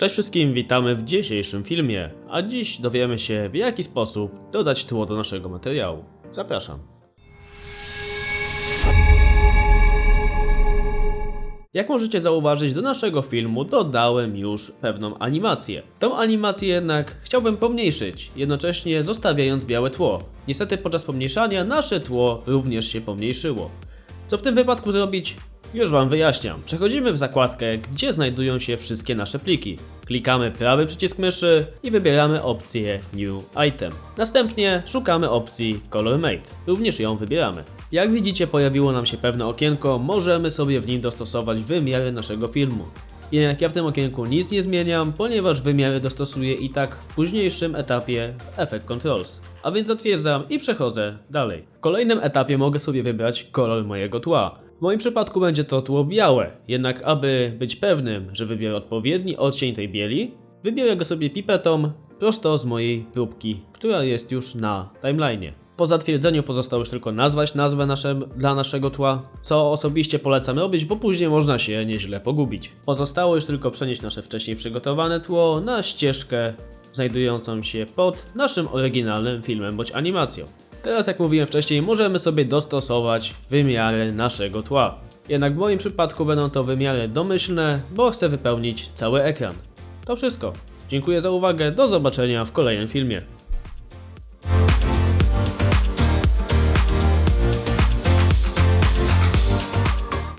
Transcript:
Cześć wszystkim, witamy w dzisiejszym filmie, a dziś dowiemy się w jaki sposób dodać tło do naszego materiału. Zapraszam. Jak możecie zauważyć, do naszego filmu dodałem już pewną animację. Tą animację jednak chciałbym pomniejszyć, jednocześnie zostawiając białe tło. Niestety podczas pomniejszania nasze tło również się pomniejszyło. Co w tym wypadku zrobić? Już Wam wyjaśniam. Przechodzimy w zakładkę, gdzie znajdują się wszystkie nasze pliki. Klikamy prawy przycisk myszy i wybieramy opcję New Item. Następnie szukamy opcji Color Mate. Również ją wybieramy. Jak widzicie pojawiło nam się pewne okienko, możemy sobie w nim dostosować wymiary naszego filmu. Jednak ja w tym okienku nic nie zmieniam, ponieważ wymiary dostosuję i tak w późniejszym etapie w Effect Controls. A więc zatwierdzam i przechodzę dalej. W kolejnym etapie mogę sobie wybrać kolor mojego tła. W moim przypadku będzie to tło białe, jednak aby być pewnym, że wybiorę odpowiedni odcień tej bieli, wybiorę go sobie pipetą prosto z mojej próbki, która jest już na timeline'ie. Po zatwierdzeniu pozostało już tylko nazwać nazwę nasze, dla naszego tła, co osobiście polecam robić, bo później można się nieźle pogubić. Pozostało już tylko przenieść nasze wcześniej przygotowane tło na ścieżkę znajdującą się pod naszym oryginalnym filmem bądź animacją. Teraz, jak mówiłem wcześniej, możemy sobie dostosować wymiary naszego tła. Jednak w moim przypadku będą to wymiary domyślne, bo chcę wypełnić cały ekran. To wszystko. Dziękuję za uwagę, do zobaczenia w kolejnym filmie.